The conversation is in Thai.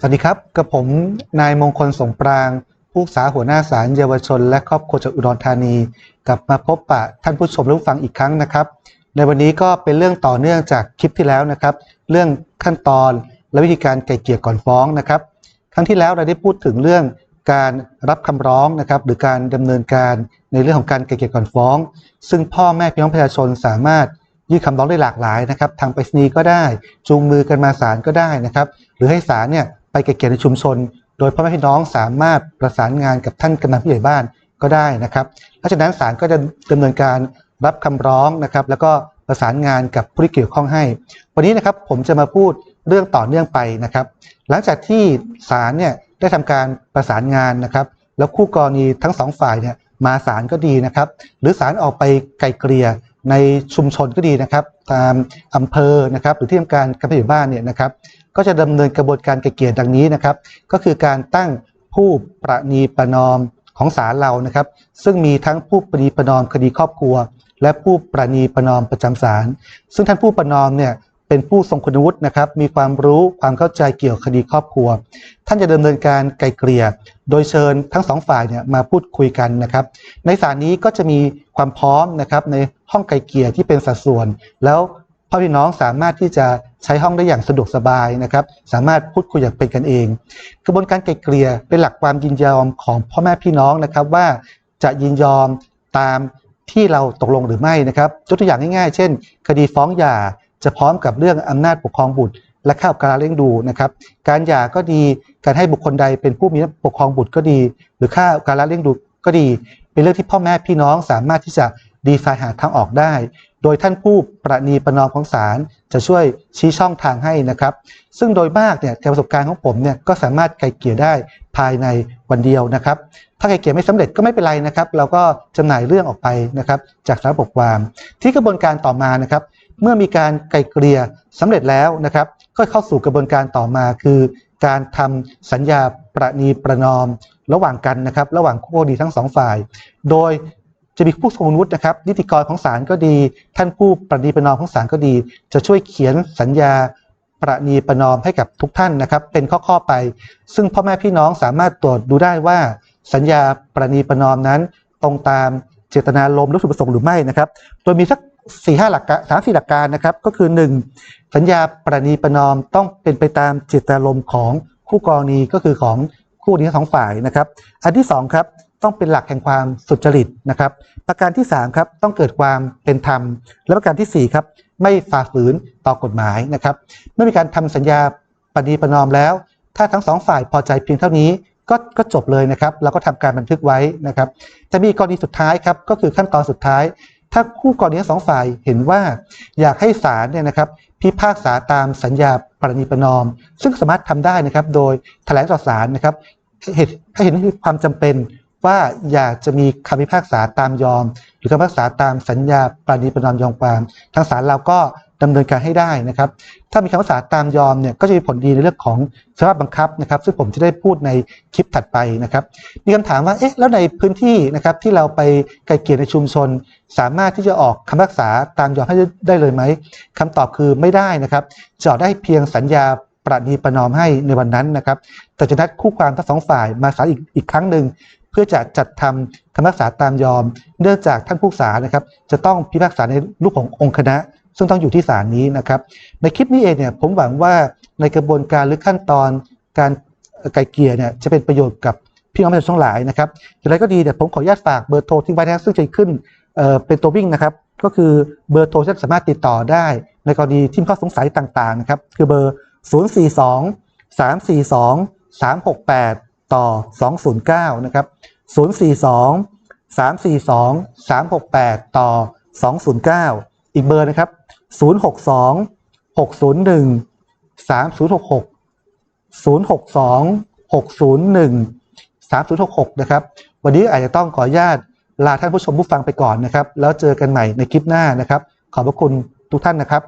สวัสดีครับกับผมนายมงคลสงปรางผู้ศึกษาหัวหน้าศาลเยาวชน และครอบครัวจากอุดรธานี กลับมาพบปะท่านผู้ชมและผู้ฟังอีกครั้งนะครับ ในวันนี้ก็เป็นเรื่องต่อเนื่องจากคลิปที่แล้วนะครับ เรื่องขั้นตอนและวิธีการไกล่เกลี่ยก่อนฟ้องนะครับ ครั้งที่แล้วเราได้พูดถึงเรื่องการรับคำร้องนะครับ หรือการดำเนินการในเรื่องของการไกล่เกลี่ยก่อนฟ้อง ซึ่งพ่อแม่พี่น้องประชาชนสามารถยื่นคำร้องได้หลากหลายนะครับ ทางไปรษณีย์ก็ได้ จูงมือกันมาศาลก็ได้นะครับ หรือให้ศาลเนี่ย ไปไกล่เกลี่ยในชุมชน โดยพ่อแม่พี่น้องสามารถประสานงานกับท่านกำนันผู้ใหญ่บ้านก็ได้นะครับเพราะฉะนั้นศาลก็จะดำเนินการรับคำร้องนะครับ แล้วก็ประสานงานกับผู้ที่เกี่ยวข้องให้ วันนี้นะครับผมจะมาพูดเรื่องต่อเนื่องไปนะครับ หลังจากที่ศาลเนี่ยได้ทำการประสานงานนะครับ แล้วคู่กรณีทั้งสองฝ่ายเนี่ยมาศาลก็ดีนะครับ หรือศาลออกไปไกลเกลี่ย ในชุมชนก็ดีนะครับ ตามอำเภอนะครับหรือที่ทำการกำนันบ้านเนี่ยนะครับ ก็จะดำเนินกระบวนการไกลเกลี่ยดังนี้นะครับ ก็คือการตั้งผู้ประนีประนอมของศาลเรานะครับ ซึ่งมีทั้งผู้ประนีประนอมคดีครอบครัว และผู้ประนีประนอมประจำศาลซึ่งท่านผู้ประนอมเนี่ย เป็นผู้ทรงคุณวุฒินะครับ มีความรู้ความเข้าใจเกี่ยวกับคดีครอบครัว ท่านจะดำเนินการไกลเกลี่ย โดยเชิญทั้งสองฝ่ายเนี่ยมาพูดคุยกันนะครับ ในศาลนี้ก็จะมีความพร้อมนะครับในห้องไกลเกลี่ยที่เป็นสัดส่วน แล้วพ่อพี่น้องสามารถที่จะใช้ห้องได้อย่างสะดวกสบายนะครับ สามารถพูดคุยอย่างเป็นกันเอง กระบวนการไกลเกลี่ยเป็นหลักความยินยอมของพ่อแม่พี่น้องนะครับว่าจะยินยอมตามที่เราตกลงหรือไม่นะครับยกตัวอย่างง่ายๆ เช่น คดีฟ้องหย่า จะพร้อมกับเรื่องอำนาจปกครองบุตร และข้าวการเลี้ยงดูนะครับการหย่าก็ดีการให้บุคคลใดเป็นผู้มีปกครองบุตรก็ดี หรือค่าการเลี้ยงดูก็ดี เป็นเรื่องที่พ่อแม่พี่น้องสามารถที่จะดีไซน์หาทางออกได้ โดยท่านผู้ประนีประนอมของศาลจะช่วยชี้ช่องทางให้นะครับ ซึ่งโดยมากเนี่ยจากประสบการณ์ของผมเนี่ยก็สามารถไกลเกลี่ยได้ภายในวันเดียวนะครับ ถ้าไกลเกลี่ยไม่สำเร็จก็ไม่เป็นไรนะครับ เราก็จำหน่ายเรื่องออกไปนะครับ จากสารปกความ ที่กระบวนการต่อมานะครับ เมื่อมีการไกลเกลี่ยสำเร็จแล้วนะครับ ก็เข้าสู่กระบวนการต่อมาคือ การทำสัญญาประนีประนอม ระหว่างกันนะครับ ระหว่างคู่กรณีทั้งสองฝ่าย โดยจะมีผู้ทรงวุฒินะครับ นิติกรของศาลก็ดี ท่านผู้ประนีประนอมของศาลก็ดี จะช่วยเขียนสัญญาประนีประนอมให้กับทุกท่านนะครับ เป็นข้อๆไป ซึ่งพ่อแม่พี่น้องสามารถตรวจดูได้ว่า สัญญาประนีประนอมนั้น ตรงตามเจตนารมณ์หรือจุดประสงค์หรือไม่นะครับ โดยมีสัก สี่ห้าหลักการสามสี่หลักการนะครับ ก็คือหนึ่งสัญญาประนีประนอมต้องเป็นไปตามเจตนารมณ์ของคู่กรณีก็คือของคู่นี้ทั้งสองฝ่ายนะครับ อันที่สองครับต้องเป็นหลักแห่งความสุจริตนะครับ ประการที่สามครับต้องเกิดความเป็นธรรม และประการที่สี่ครับไม่ฝ่าฝืนต่อกฎหมายนะครับ เมื่อมีการทำสัญญาประนีประนอมแล้ว ถ้าทั้งสองฝ่ายพอใจเพียงเท่านี้ก็ก็จบเลยนะครับ เราก็ทำการบันทึกไว้นะครับ จะมีกรณีสุดท้ายครับก็คือขั้นตอนสุดท้าย ถ้าคู่กรณีทั้งสองฝ่ายเห็นว่าอยากให้ศาลเนี่ยนะครับพิพากษาตามสัญญาปรณีประนอม ซึ่งสามารถทำได้นะครับโดยแถลงต่อศาลนะครับเหตุให้เห็นความจำเป็นว่าอยากจะมีคำพิพากษาตามยอม หรือคำพิพากษาตามสัญญาปรณีประนอมยอมความทางศาลเราก็ ดำเนินการให้ได้นะครับ ถ้ามีคำพิพากษาตามยอมเนี่ยก็จะมีผลดีในเรื่องของสภาพบังคับนะครับ ซึ่งผมจะได้พูดในคลิปถัดไปนะครับ มีคำถามว่าเอ๊ะแล้วในพื้นที่นะครับที่เราไปไกลเกลี่ยในชุมชน สามารถที่จะออกคำพิพากษาตามยอมให้ได้เลยไหมคำตอบคือไม่ได้นะครับจะออกได้เพียงสัญญาประนีประนอมให้ในวันนั้นนะครับ แต่จะนัดคู่ความทั้งสองฝ่ายมาศาลอีกอีกครั้งหนึ่งเพื่อจะจัดทำคำพิพากษาตามยอม เนื่องจากท่านผู้ศาลนะครับ จะต้องพิพากษาในรูปขององค์คณะ ซึ่งต้องอยู่ที่ศาลนี้นะครับ ในคลิปนี้เองเนี่ยผมหวังว่าในกระบวนการหรือขั้นตอนการไกลเกลี่ยเนี่ยจะเป็นประโยชน์กับพี่น้องประชาชนทั้งหลายนะครับอย่างไรก็ดีเดี๋ยผมขออนุญาตฝากเบอร์โทรทิ้งไว้นะซึ่งจะขึ้นเเป็นตัววิ่งนะครับ ก็คือเบอร์โทรที่สามารถติดต่อได้ ในกรณีที่มีข้อสงสัยต่างๆนะครับคือเบอร์ 042 342 368 ต่อ 209 นะครับ 042 342 368 ต่อ 209 อีกเบอร์นะครับ 062 601 3066 062 601 3066 นะครับ วันนี้อาจจะต้องขออนุญาตลาท่านผู้ชมผู้ฟังไปก่อนนะครับ แล้วเจอกันใหม่ในคลิปหน้านะครับ ขอบพระคุณทุกท่านนะครับ